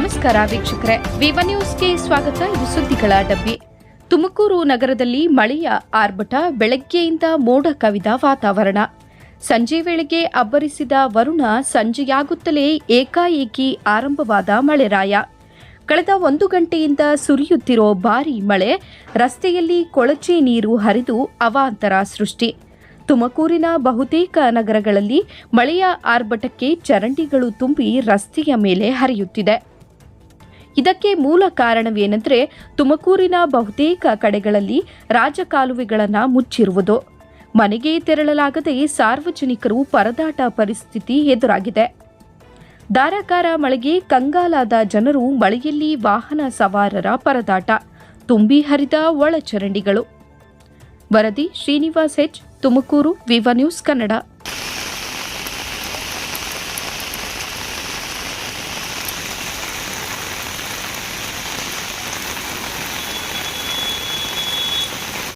ನಮಸ್ಕಾರ ವೀಕ್ಷಕರೇ. ವಿವ ನ್ಯೂಸ್ಗೆ ಸ್ವಾಗತ. ಇದು ಸುದ್ದಿಗಳ ಡಬ್ಬಿ. ತುಮಕೂರು ನಗರದಲ್ಲಿ ಮಳೆಯ ಆರ್ಭಟ, ಬೆಳಗ್ಗೆಯಿಂದ ಮೋಡ ಕವಿದ ವಾತಾವರಣ. ಸಂಜೆ ವೇಳೆಗೆ ಅಬ್ಬರಿಸಿದ ವರುಣ ಸಂಜೆಯಾಗುತ್ತಲೇ ಏಕಾಏಕಿ ಆರಂಭವಾದ ಮಳೆರಾಯ ಕಳೆದ ಒಂದು ಗಂಟೆಯಿಂದ ಸುರಿಯುತ್ತಿರೋ ಭಾರಿ ಮಳೆ, ರಸ್ತೆಯಲ್ಲಿ ಕೊಳಚೆ ನೀರು ಹರಿದು ಅವಾಂತರ ಸೃಷ್ಟಿ. ತುಮಕೂರಿನ ಬಹುತೇಕ ನಗರಗಳಲ್ಲಿ ಮಳೆಯ ಆರ್ಭಟಕ್ಕೆ ಚರಂಡಿಗಳು ತುಂಬಿ ರಸ್ತೆಯ ಮೇಲೆ ಹರಿಯುತ್ತಿದೆ. ಇದಕ್ಕೆ ಮೂಲ ಕಾರಣವೇನೆಂದರೆ ತುಮಕೂರಿನ ಬಹುತೇಕ ಕಡೆಗಳಲ್ಲಿ ರಾಜಕಾಲುವೆಗಳನ್ನು ಮುಚ್ಚಿರುವುದು. ಮನೆಗೆ ತೆರಳಲಾಗದೆ ಸಾರ್ವಜನಿಕರು ಪರದಾಟ ಪರಿಸ್ಥಿತಿ ಎದುರಾಗಿದೆ. ಧಾರಾಕಾರ ಮಳೆಗೆ ಕಂಗಾಲಾದ ಜನರು ಮಳೆಯಲ್ಲಿ ವಾಹನ ಸವಾರರ ಪರದಾಟ, ತುಂಬಿ ಹರಿದ ಒಳಚರಂಡಿಗಳು. ವರದಿ ಶ್ರೀನಿವಾಸ್ ಹೆಚ್ ತುಮಕೂರು, ವಿವ ನ್ಯೂಸ್ ಕನ್ನಡ.